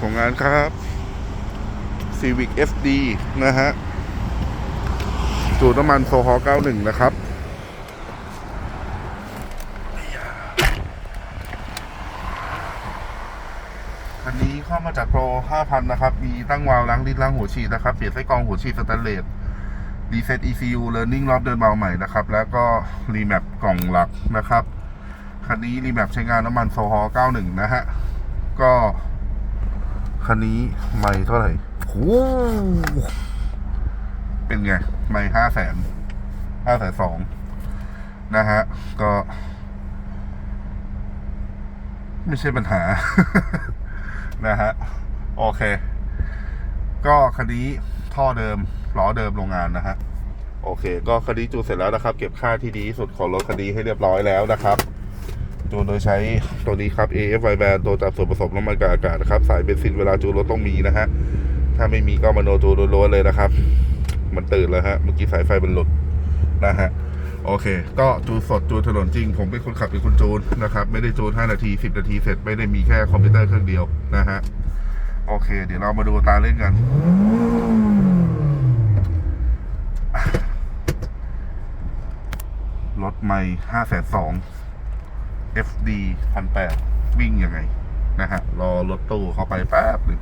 ของงานครับ Civic FD นะฮะสูตรน้ำมันโซฮอล์91 นะครับ อันนี้เข้ามาจากโปร 5,000 นะครับ มีตั้งวาล์วล้างลิ้นล้างหัวฉีดนะครับ เปลี่ยนไส้กรองหัวฉีดสแตนเลสรีเซ็ต ECU Learning รอบเดินเบาใหม่นะครับ แล้วก็รีแมปกล่องหลักนะครับ คันนี้รีแมปใช้งานน้ำมันโซฮอล์91 นะฮะ ก็ คันนี้ไม่เท่าไหร่โหเป็นไง ไม่ห้าแสนห้าแสนสองนะฮะ ก็ ไม่ใช่ปัญหา นะฮะ โอเค ก็คันนี้ท่อเดิมล้อเดิมโรงงานนะฮะ โอเค ก็คันนี้จูเสร็จแล้วนะครับ เก็บค่าที่ดีสุดของรถคันนี้ให้เรียบร้อยแล้วนะครับ จูนโดยใช้ตัวนี้ครับ AFI band ตัวจับส่วนผสมน้ำมันกับอากาศนะครับ สายเบนซินเวลาจูนรถต้องมีนะฮะ ถ้าไม่มีก็มาโนจูนล้วนๆเลยนะครับ มันตื่นแล้วฮะ เมื่อกี้สายไฟมันหลุดนะฮะ โอเค ก็จูนสดจูนถนนจริง ผมเป็นคนขับเป็นคนจูนนะครับ ไม่ได้จูน 5 นาที 10 นาทีเสร็จ ไม่ได้มีแค่คอมพิวเตอร์เครื่องเดียวนะฮะ โอเค เดี๋ยวเรามาดูตาเล่นกันรถไม่ห้าแสนสอง FD พันแปดวิ่งยังไง นะฮะ รอรถตู้เข้าไปแป๊บหนึ่ง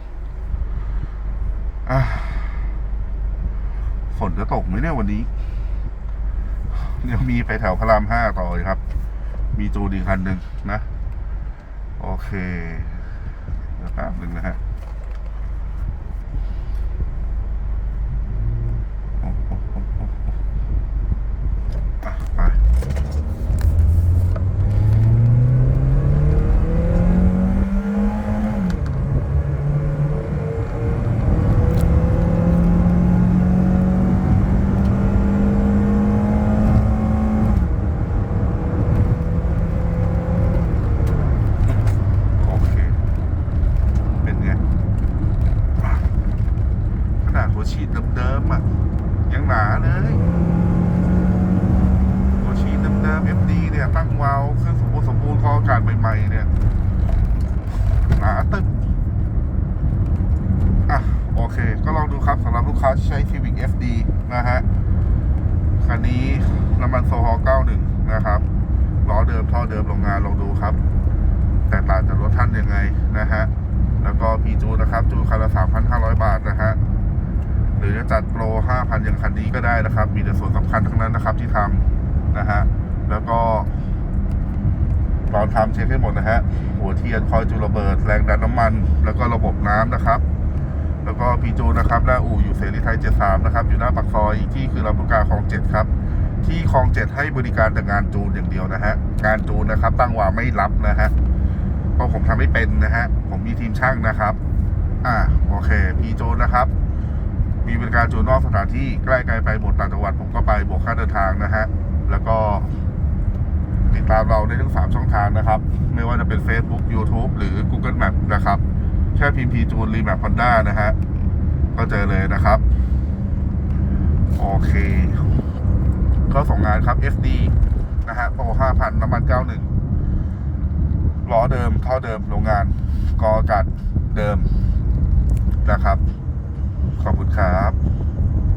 ฝนจะตกไหมเนี่ยวันนี้ยังมีไปแถวพระรามห้าต่อครับ มีจูดีคันหนึ่งนะ โอเคแป๊บหนึ่งนะฮะโอ้โหโอ้โหโอ้โหอะไป โอเค เป็นไงอะขนาดหัว ฉีดเดิมๆอะยังหนาเลยหัวฉีดเดิมๆ FD เนี่ย ตั้งวาล์วเครื่องสมบูรณ์สมบูรณ์คออากาศใหม่ๆเนี่ยหนาตึ๊บอะ โอเค ก็ลองดูครับสำหรับลูกค้าที่ใช้ Civic FD นะฮะ คันนี้น้ำมันโซฮอล์91 นะครับล้อเดิมท่อเดิมโรงงานลองดูครับ แตกต่างจากรถท่านยังไงนะฮะ แล้วก็พีจูนะครับ จูนคันละ3,500 บาทนะฮะ หรือจะจัดโปร 5,000 อย่างคันนี้ก็ได้นะครับ มีแต่ส่วนสำคัญทั้งนั้นนะครับที่ทำนะฮะ แล้วก็ตอนทำเช็คให้หมดนะฮะ หัวเทียนคอยจูนระเบิด แรงดันน้ำมัน แล้วก็ระบบน้ำนะครับ แล้วก็พีจูนะครับและอู่อยู่เสรีไทย 73 นะครับ อยู่หน้าปากซอยอีกที่คือลำลูกกาคลอง 7 ครับ ที่คลอง 7 ให้บริการแต่งานจูนอย่างเดียวนะฮะ งานจูนนะครับ ตั้งวาไม่รับนะฮะ เพราะผมทำไม่เป็นนะฮะ ผมมีทีมช่างนะครับ อ่าโอเค พีจนนะครับ มีบริการจูนนอกสถานที่ใกล้ไกลไปหมดต่างจังหวัดผมก็ไปบวกค่าเดินทางนะฮะ แล้วก็ ติดตามเราได้ทั้ง 3 ช่องทางนะครับ ไม่ว่าจะเป็น Facebook YouTube หรือ Google Map นะครับ แค่พิมพ์พีจูนรีแมปฮอนด้านะฮะ ก็เจอเลยนะครับ โอเค ก็ส่งงานครับ SD นะฮะโปร5,000 น้ำมัน 91ล้อเดิมท่อเดิมโรงงานกออากาศเดิมนะครับ ครับ